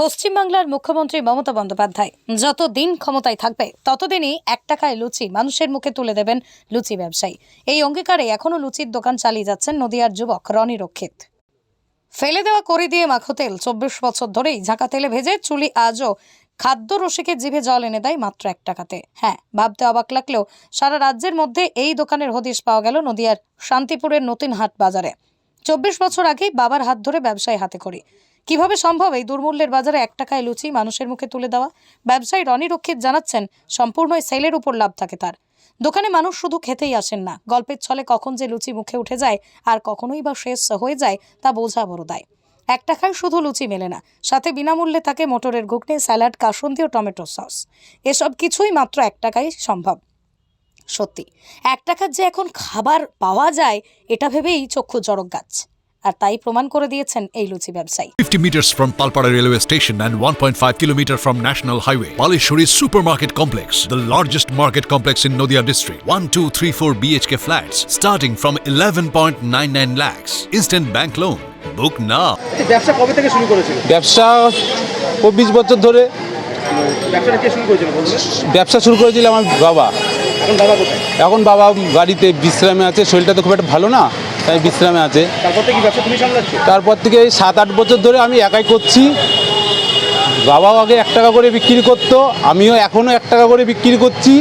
পশ্চিমবাংলার মুখ্যমন্ত্রী মমতা বন্দ্যোপাধ্যায়। যত দিন ক্ষমতায় থাকবে, ততদিনই এক টাকায় লুচি মানুষের মুখে তুলে দেবেন লুচি ব্যবসায়ী। এই অঙ্গীকারে এখনও লুচির দোকান চালিয়ে যাচ্ছেন নদিয়ার যুবক রনি রক্ষিত। ফেলে দেওয়া করি দিয়ে মাখো তেল চব্বিশ বছর ধরেই ঝাঁকা তেলে ভেজে চুলি আজও খাদ্য রসিকের জিভে জল এনে দেয় মাত্র এক টাকাতে। হ্যাঁ ভাবতে অবাক লাগলেও সারা রাজ্যের মধ্যে এই দোকানের হদিশ পাওয়া গেল নদিয়ার শান্তিপুরের নতুন হাট বাজারে। চব্বিশ বছর আগেই বাবার হাত ধরে ব্যবসায় হাতে করি। কীভাবে সম্ভব? এই দুর্মূল্যের বাজারে এক টাকায় লুচি মানুষের মুখে তুলে দেওয়া? ব্যবসায়ী রনি রক্ষিত জানাচ্ছেন, সম্পূর্ণ সেলের উপর লাভ থাকে তার। দোকানে মানুষ শুধু খেতেই আসেন না, গল্পের ছলে কখন যে লুচি মুখে উঠে যায় আর কখনোই বা শেষ হয়ে যায় তা বোঝা বড় দায়। এক টাকায় শুধু লুচি মেলে না, সাথে বিনামূল্যে থাকে মোটরের ঘুগনি, স্যালাড কাসুন্দি ও টমেটো সস। এসব কিছুই মাত্র এক টাকায় সম্ভব। সত্যি, এক টাকার যে এখন খাবার পাওয়া যায়, এটা ভেবেই চক্ষু জড়ক গাছ। আর তাই প্রমাণ করে দিয়েছেন এই লুচি ব্যবসায়ী। Fifty metres from Palpara railway station and one point five kilometre from national highway Baleshwari super market complex the largest market complex in Nadia district one two three four BHK flat starting from eleven point nine nine lakhs instant bank loan book না ব্যবসা থেকে শুরু করেছিল? ব্যবসা চব্বিশ বছর ধরে। ব্যবসা শুরু করেছিল আমার বাবা। এখন বাবা গাড়িতে বিশ্রামে আছে শরীরটা তো খুব একটা ভালো না। তাই বিশ্রামে আছে। তারপর থেকে এই সাত আট বছর ধরে আমি একাই করছি। বাবাও আগে এক টাকা করে বিক্রি করতো আমিও এখনও এক টাকা করে বিক্রি করছি।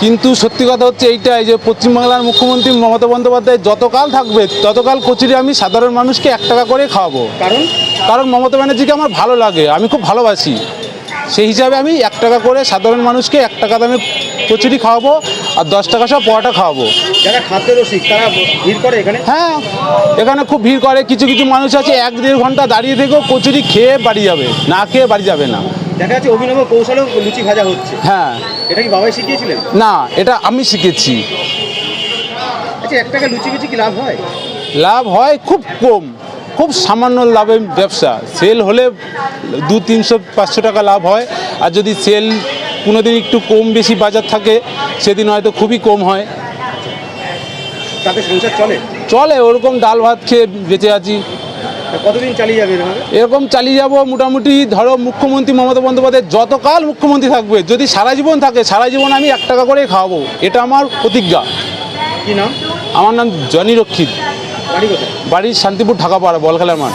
কিন্তু সত্যি কথা হচ্ছে এইটাই যে পশ্চিমবাংলার মুখ্যমন্ত্রী মমতা বন্দ্যোপাধ্যায় যতকাল থাকবে ততকাল কচুরি আমি সাধারণ মানুষকে এক টাকা করে খাওয়াবো। কারণ? কারণ মমতা ব্যানার্জিকে আমার ভালো লাগে আমি খুব ভালোবাসি। সেই হিসাবে আমি এক টাকা করে সাধারণ মানুষকে এক টাকা দামে কচুরি খাওয়াবো। আর দশ টাকা সব পরোটা খাওয়াবো। যারা খাদ্য রসিক তারা ভিড় করে এখানে? হ্যাঁ এখানে খুব ভিড় করে কিছু কিছু মানুষ আছে এক দেড় ঘণ্টা দাঁড়িয়ে থেকেও কচুরি খেয়ে বাড়ি যাবে না খেয়ে বাড়ি যাবে না। দেখা যাচ্ছে অভিনব কৌশলেও লুচি ভাজা হচ্ছে। হ্যাঁ। এটা কি বাবাই শিখিয়েছিলেন? না এটা আমি শিখেছি। আচ্ছা এক টাকা লুচি লুচি কি লাভ হয়? লাভ হয় খুব কম খুব সামান্য লাভে ব্যবসা। সেল হলে দু তিনশো পাঁচশো টাকা লাভ হয়। আর যদি সেল কোনো দিন একটু কম বেশি বাজার থাকে সেদিন হয়তো খুবই কম হয়। তাতে সংসার চলে? চলে ওরকম ডাল ভাত খেয়ে বেঁচে আছি। কতদিন চালিয়ে যাবে এরকম? চালিয়ে যাব মোটামুটি ধরো মুখ্যমন্ত্রী মমতা বন্দ্যোপাধ্যায় যতকাল মুখ্যমন্ত্রী থাকবে যদি সারা জীবন থাকে সারা জীবন আমি এক টাকা করে খাওয়াবো। এটা আমার প্রতিজ্ঞা। কি নাম? আমার নাম জনি রক্ষিত। বাড়ি বাড়ির শান্তিপুর ঢাকাপাড়া বল খেলার মাঠ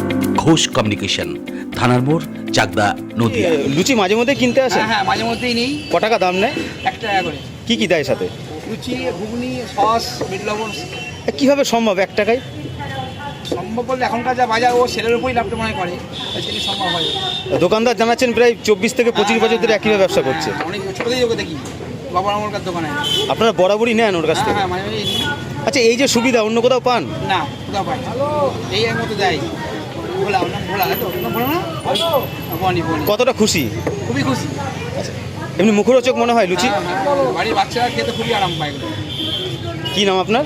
ঘোষ কমিউনিকেশন থানার মোড় চাকদা নদিয়া। লুচি মাঝে মধ্যে কিনতে আসে? হ্যাঁ মাঝে মধ্যেই নেই। ক টাকা দাম নেয়? এক টাকা করে। কি কি দেয় সাথে? লুচি ঘুগনি সস বিট লবণ। কীভাবে সম্ভব এক টাকায়? সম্ভব বললে এখনকার যা বাজার ও সেলের উপরই লাভটা মনে করে। জন্য সম্ভব হয়। দোকানদার জানাচ্ছেন প্রায় চব্বিশ থেকে পঁচিশ বছর ধরে একইভাবে ব্যবসা করছে। হ্যাঁ, অনেক ছোটো থেকে ওকে দেখি। বাবার আমার দোকানে। আপনারা বরাবরই নেন ওর কাছ হ্যাঁ থেকে? হ্যাঁ মাঝে মাঝে আচ্ছা এই যে সুবিধা অন্য কোথাও পান? না কোথাও পাই এই এর মতো দেয়। ভোলা ভোলা তো ভোলা না? বনি বনি কতটা খুশি? খুবই খুশি। এমনি মুখরোচক মনে হয় লুচি? হ্যাঁ, হ্যাঁ, বাড়ির বাচ্চারা খেতে খুবই আরাম পায়। কি নাম আপনার?